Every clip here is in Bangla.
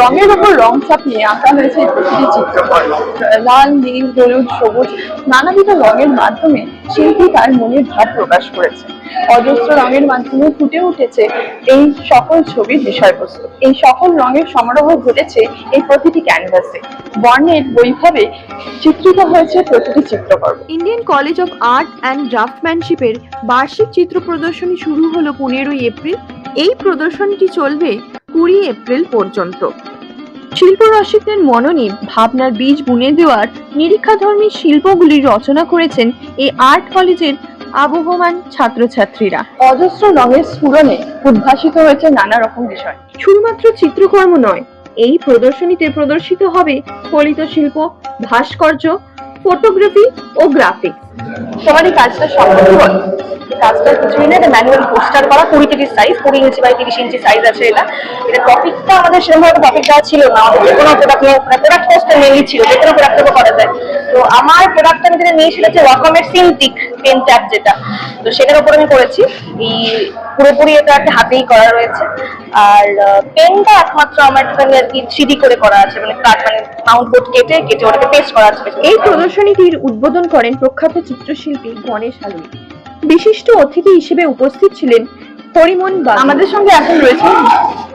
রঙের উপর রং চাপিয়ে আঁকা হয়েছে প্রতিটি চিত্রকর্ম লাল, নীল, হলুদ, সবুজ নানাবিধ রঙের মাধ্যমে শিল্পী তার মনের ভাব প্রকাশ করেছে। অজস্র রঙের মাধ্যমে ফুটে উঠেছে এই সকল ছবির বিষয়বস্তু। এই সকল রঙের সমারোহ ঘটেছে এই প্রতিটি ক্যানভাসে। বর্ণের বৈভবে চিত্রিত হয়েছে প্রতিটি চিত্রকর্ম। Indian college of art and ড্রাফটম্যানশিপের বার্ষিক চিত্র প্রদর্শনী শুরু হলো পনেরোই এপ্রিল। এই প্রদর্শনীটি চলবে কুড়ি এপ্রিল পর্যন্ত। শিল্পরসিকদের মননে ভাবনার বীজ বুনে দেওয়ার নিরীক্ষাধর্মী শিল্পগুলি রচনা করেছেন এই আর্ট কলেজের আবহমান ছাত্রছাত্রীরা। অজস্র রঙের স্ফুরণে উদ্ভাসিত হয়েছে নানা রকম বিষয়। শুধুমাত্র চিত্রকর্ম নয় এই প্রদর্শনীতে প্রদর্শিত হবে ফলিত শিল্প ভাস্কর্য ফটোগ্রাফি ও গ্রাফিক্স। সবারই কাজটা সম্ভব? কাজটা কিছুই না, এটা ম্যানুয়াল পোস্টার করা, কুড়ি সাইজ কুড়ি ইঞ্চি বাই তিরিশ ইঞ্চি সাইজ আছে এটা। এটা টপিকটা আমাদের সেরকম একটা টপিক দেওয়া ছিল না। যে কোনো প্রোডাক্ট পোস্টার মেনলি ছিল, যে কোনো করা যায়। তো আমার আমি যেটা নিয়েছিল যে ওয়াকমের সিনটিক পেন ট্যাপ যেটা। তো সেটার উপর আমি করেছি। এই পুরোপুরি এটা একটা হাতেই করা রয়েছে। আর পেনটা একমাত্র আমার একটুখানি আর কি সিডি করে করা আছে। মানে কাট মানে মাউন্ট বোর্ড কেটে কেটে ওটাকে পেস্ট করা আছে। এই প্রদর্শনীটির উদ্বোধন করেন প্রখ্যাত চিত্রশিল্পী গণেশ আলুই বিশিষ্ট অতিথি হিসেবে উপস্থিত ছিলেন পরিমন আমাদের সঙ্গে এখন রয়েছে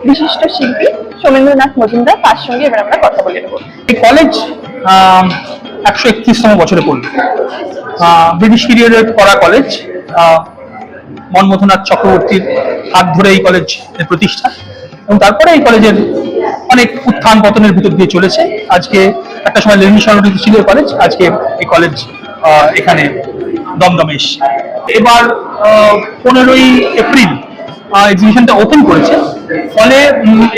বিশিষ্ট শিল্পী সোমেন্দ্রনাথ মজুমদার। তার সঙ্গে এবার আমরা কথা বলে নেব। এই কলেজ একশো একত্রিশতম বছরে পড়ল। ব্রিটিশ পিরিয়ডের করা কলেজ আহ, মনমোহনাথ চক্রবর্তীর হাত ধরে এই কলেজ প্রতিষ্ঠা। এবং তারপরে এই কলেজের অনেক উত্থান পতনের ভিতর দিয়ে চলেছে। আজকে একটা সময় লেনিন সংগঠিত ছিল এই কলেজ আজকে এই কলেজ আহ, এখানে দমদমে এবার পনেরোই এপ্রিল এক্সিবিশনটা ওপেন করেছে। ফলে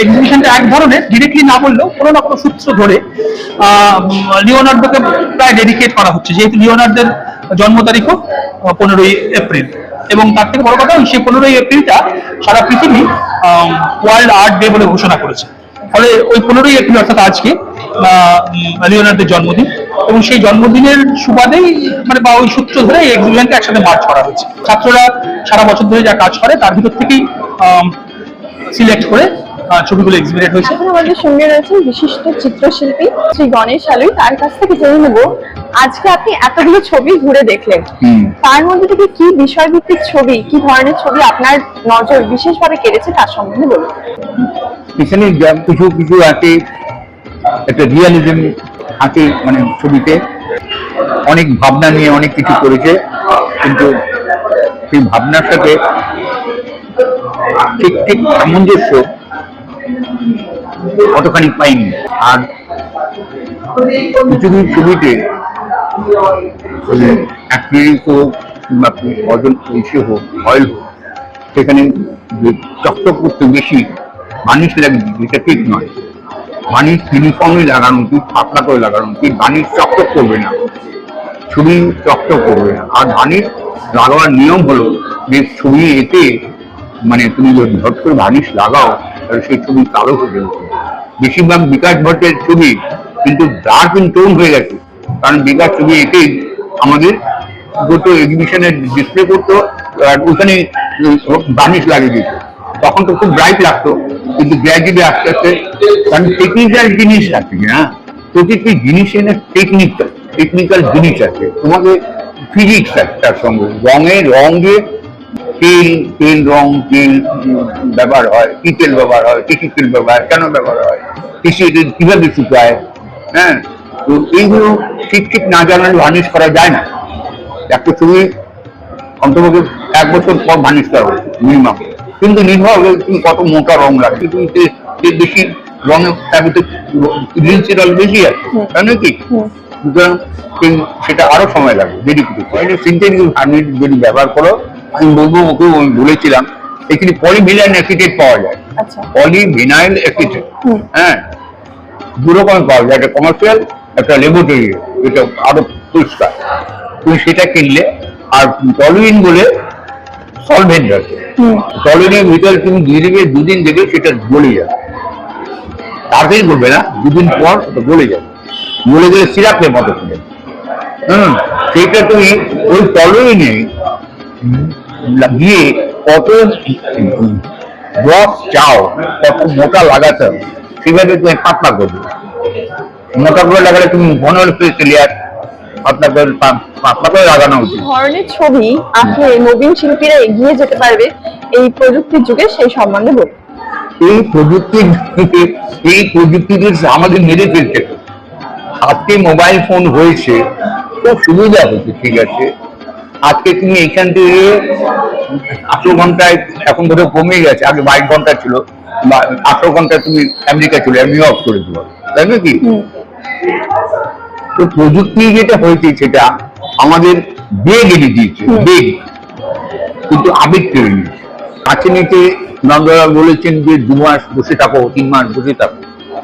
এক্সিবিশনটা এক ধরনের ডিরেক্টলি না বললেও কোনো না কোনো সূত্র ধরে লিওনার্দোকে প্রায় ডেডিকেট করা হচ্ছে। যেহেতু লিওনার্দের জন্ম তারিখও পনেরোই এপ্রিল। এবং তার থেকে বড় কথা, সেই পনেরোই এপ্রিলটা সারা পৃথিবী ওয়ার্ল্ড আর্ট ডে বলে ঘোষণা করেছে। ফলে ওই পনেরোই এপ্রিল অর্থাৎ আজকে লিওনার্দের জন্মদিন। এবং সেই জন্মদিনের সুবাদেই মানে বা ওই সূত্র ধরে এই এক্সিবিশনকে একসাথে মার্চ করা হয়েছে। ছাত্ররা সারা বছর ধরে যা কাজ করে তার ভিতর থেকেই সিলেক্ট করে ছবিগুলো এক্সিবিটেড হয়েছে। এখন আমাদের সঙ্গে রয়েছেন বিশিষ্ট চিত্রশিল্পী শ্রী গণেশ আলুই তার কাছ থেকে জেনে নেব আজকে আপনি এতগুলো ছবি ঘুরে দেখলেন। তার মধ্যে থেকে কি বিষয়ভিত্তিক ছবি কি ধরনের ছবি আপনার নজর বিশেষভাবে কেড়েছে তার সম্বন্ধে বলুন। এখানে কিছু কিছু আছে, একটা রিয়ালিজম আছে মানে ছবিতে। অনেক ভাবনা নিয়ে অনেক কিছু করেছে, কিন্তু সেই ভাবনার সাথে ঠিক ঠিক সামঞ্জস্য কতখানি পাইনি। আর কিছু কিছু ছবিতে অ্যাক্রিলিক হোক কিংবা ইসে হোক অয়েল হোক, সেখানে চকচক করতে বেশি বানিশ লাগবে যেটা ঠিক নয়। বানিশ ইউনিফর্মই লাগানো উচিত পাতলা করে লাগানো উচিত বানিশ চকচক করবে না। ছবি চকচক করবে না। আর বানিশ লাগাবার নিয়ম হলো যে ছবি এতে মানে তুমি যদি ঝট করে বানিশ লাগাও, তাহলে সেই ছবি কালো হয়ে যাবে। বেশিরভাগ বিকাশ ভট্টের ছবি কিন্তু ডার্ক ইন টোন হয়ে গেছে। কারণ বিকাশ ছবি এতেই আমাদের দুটো এক্সিবিশনে ডিসপ্লে করতো, আর ওখানে বার্নিশ লাগিয়ে দিত। তখন তো খুব ব্রাইট লাগতো, কিন্তু গ্র্যাজুয়ালি আস্তে আস্তে, কারণ টেকনিক্যাল জিনিস আছে না প্রতিটি জিনিসের না টেকনিক্যাল টেকনিক্যাল জিনিস আছে। তোমাকে ফিজিক্স আছে তার সঙ্গে। রঙে রং দিয়ে তেল তেল রং, তেল ব্যবহার হয়, কি তেল ব্যবহার হয় কৃষি তেল ব্যবহার কেন ব্যবহার হয়, কৃষি তেল কীভাবে শুকায় হ্যাঁ? তো এইগুলো ঠিক ঠিক না জানালে ভার্নিশ করা যায় না। একটা ছবি অন্তত এক বছর পর ভার্নিশ করা হবে মিনিমাম কিন্তু নির্ভর হবে তুমি কত মোটা রং লাগে তুমি যে যে বেশি রঙের তার ভিতরে রিলসের বেশি আছে তাই নয় কি? সুতরাং সেটা আরও সময় লাগবে দেরি করে সিনথেটিক ভার্নিশ যদি ব্যবহার করো আমি বলব ওকে আমি বলেছিলাম এখানে পলিভিনাইল অ্যাসিটেট পাওয়া যায়। আচ্ছা। পলিভিনাইল অ্যাসিটেট হ্যাঁ। দু রকম পাওয়া যায় একটা কমার্শিয়াল একটা লেবরেটরি এটা আরও পরিষ্কার। তুমি সেটা কিনলে আর টলুইন বলে সলভেন্ট আছে টলুইনের ভিতরে তুমি দিয়ে দেবে দুদিন দেবে সেটা গলে যাবে। তাড়াতাড়ি করবে না দুদিন পর ওটা গলে যাবে। গলে গেলে সিরাপের মতো করে হুম সেইটা তুমি ওই টলুইনে লাগিয়ে কত রস চাও কত মোটা লাগাতে হবে সেভাবে তুমি পাতলা করবে। মোটা করে লাগালে তুমি ঘন ক্লিয়ার করে পাতলা করে লাগানো উচিত। ধরনের ছবি আঁকলে নবীন শিল্পীরা এগিয়ে যেতে পারবে এই প্রযুক্তির যুগে সেই সম্বন্ধে বলুন। এই প্রযুক্তি এই প্রযুক্তিকে আমাদের মেরে ফেলছে আজকে মোবাইল ফোন হয়েছে খুব সুবিধা হচ্ছে ঠিক আছে। আজকে তুমি এখান থেকে আঠারো ঘন্টায় এখন ধরো কমে গেছে আগে বাইশ ঘণ্টা ছিল আঠারো ঘণ্টা তুমি আমেরিকা চলে নিউ ইয়র্ক চলে যাব তাই না কি তো প্রযুক্তি যেটা হয়েছে সেটা আমাদের বেগ এনে দিয়েছে বেগ। কিন্তু আবেগ কেড়ে নিয়েছে কাছে নিতে নন্দরা বলেছেন যে দু মাস বসে থাকো তিন মাস বসে থাকো।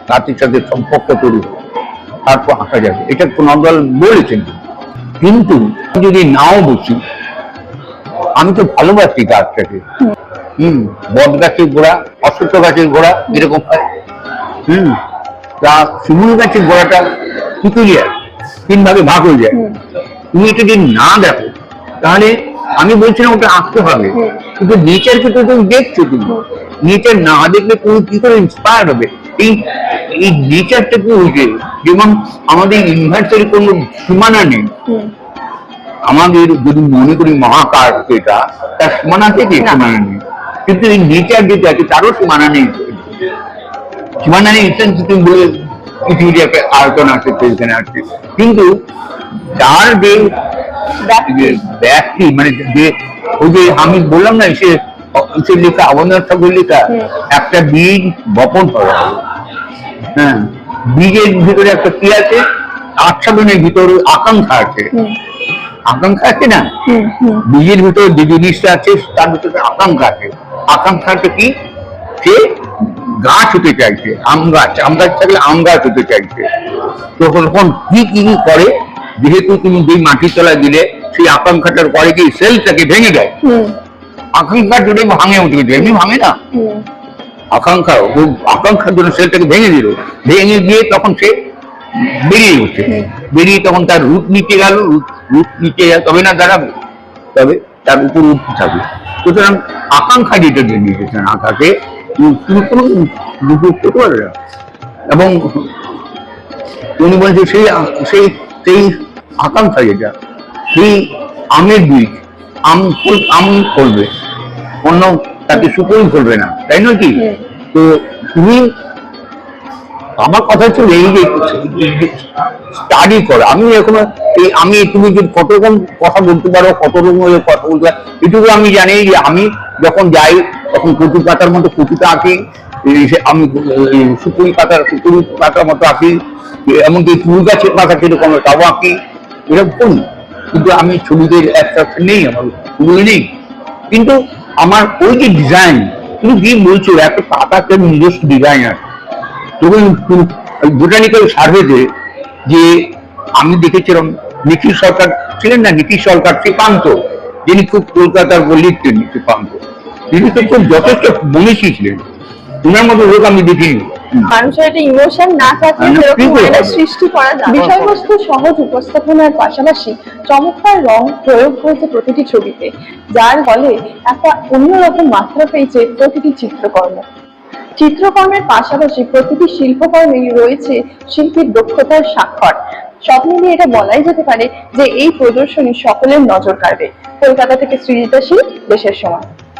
তাদের সাথে সম্পর্ক তৈরি তারপর আঁকা যাবে এটা তো নন্দলাল বলেছেন। কিন্তু যদি নাও বসি আমি তো ভালোবাসি গাছটাকে। হম। বট গাছের গোড়া অশ্বত্থ গাছের গোড়া এরকম হয়। হম তা শিমুল গাছের গোড়াটা পিকুলিয়ার তিন ভাগে ভাগ হয়ে যায়। তুমি এটা যদি না দেখো তাহলে আমি বলছি না ওটা আঁকতে হবে। কিন্তু নেচারকে তো তুমি দেখছ তুমি। নেচার না দেখলে তুমি কি করে ইন্সপায়ার হবে? এই এই নেচারটাকে বুঝে যেমন আমাদের ইউনিভার্সের কোনো সীমানা নেই। আমাদের যদি মনে করি মহাকাশ যেটা তার সীমানা থেকে সীমানা নেই। কিন্তু এই নেচার যেটা আছে তারও সীমানা নেই। সীমানা নেই তুমি বলে একটা আয়তন আছে আছে কিন্তু তার যে মানে যে ওই যে আমি বললাম না সে সে লেখা অবনাথ ঠাকুর লেখা একটা বীজ বপন করা হ্যাঁ বীজের ভিতরে একটা কি আছে? আচ্ছাদনের ভিতরে আকাঙ্ক্ষা আছে। আকাঙ্ক্ষা আছে না? বীজের ভিতরে যে জিনিসটা আছে তার ভিতরে আকাঙ্ক্ষা আছে। আকাঙ্ক্ষাটা কি? সে গাছ হতে চাইছে আম গাছ আম গাছ থাকলে আম গাছ হতে চাইছে। তখন তখন কি কি করে? যেহেতু তুমি যেই মাটির তলায় দিলে সেই আকাঙ্ক্ষাটার পরে কি সেলটাকে ভেঙে দেয়? আকাঙ্ক্ষা যদি ভাঙে উঠে গেছে এমনি ভাঙে না? আকাঙ্ক্ষা আকাঙ্ক্ষার জন্য সেলটাকে ভেঙে দিল। ভেঙে গিয়ে তখন সে বেরিয়ে উঠছে। বেরিয়ে তখন তার রূপ নিচে গেল রূপ নিচে গেল তবে না দাঁড়াবে। তবে তার উপর উঠতে থাকবে। সুতরাং আকাঙ্ক্ষা যেটা দিয়ে নিয়েছেন আকাকে কোনো করতে না এবং উনি বলছে সেই সেই সেই আকাঙ্ক্ষা যেটা সেই আমের বীজ আম ফুল- আম করবে অন্য তাকে সুপরি করবে না তাই নয় কি? তো তুমি আমার কথা হচ্ছে এই যে স্টাডি করো আমি এরকম এই আমি তুমি যদি কত রকম কথা বলতে পারো কত রকম কথা বলতে পারো এটুকু আমি জানি যে আমি যখন যাই তখন কচু পাতার মতো কচুটা আঁকি আমি সুপুরি পাতার সুপুরি পাতার মতো আঁকি এমনকি ফুল গাছের পাতা কীরকম তাও আঁকি এরকম কিন্তু আমি ছবিদের একটা নেই, আমার ছবি নেই। কিন্তু আমার ওই যে ডিজাইন তুমি কি বলছো একটা পাতাতে নিজস্ব ডিজাইন আছে? তখন বোটানিক্যাল সার্ভেতে যে আমি দেখেছিলাম নিখিল সরকার ছিলেন না নিখিল সরকার শ্রীকান্ত, যিনি খুব কলকাতার লিখতেন শ্রীকান্ত তিনি তো খুব যথেষ্ট মনীষী ছিলেন। ওনার মতো লোক আমি দেখিনি মানুষের একটা ইমোশন না থাকলে সেরকম। সৃষ্টি করা যায় বিষয়বস্তু সহজ উপস্থাপনার পাশাপাশি চমৎকার রং প্রয়োগ হয়েছে প্রতিটি ছবিতে। যার ফলে একটা অন্যরকম মাত্রা পেয়েছে প্রতিটি চিত্রকর্ম। চিত্রকর্মের পাশাপাশি প্রতিটি শিল্পকর্মে রয়েছে শিল্পীর দক্ষতার স্বাক্ষর। সব মিলিয়ে এটা বলাই যেতে পারে যে এই প্রদর্শনী সকলের নজর কাড়বে। কলকাতা থেকে সৃজিতা দেশের সময়।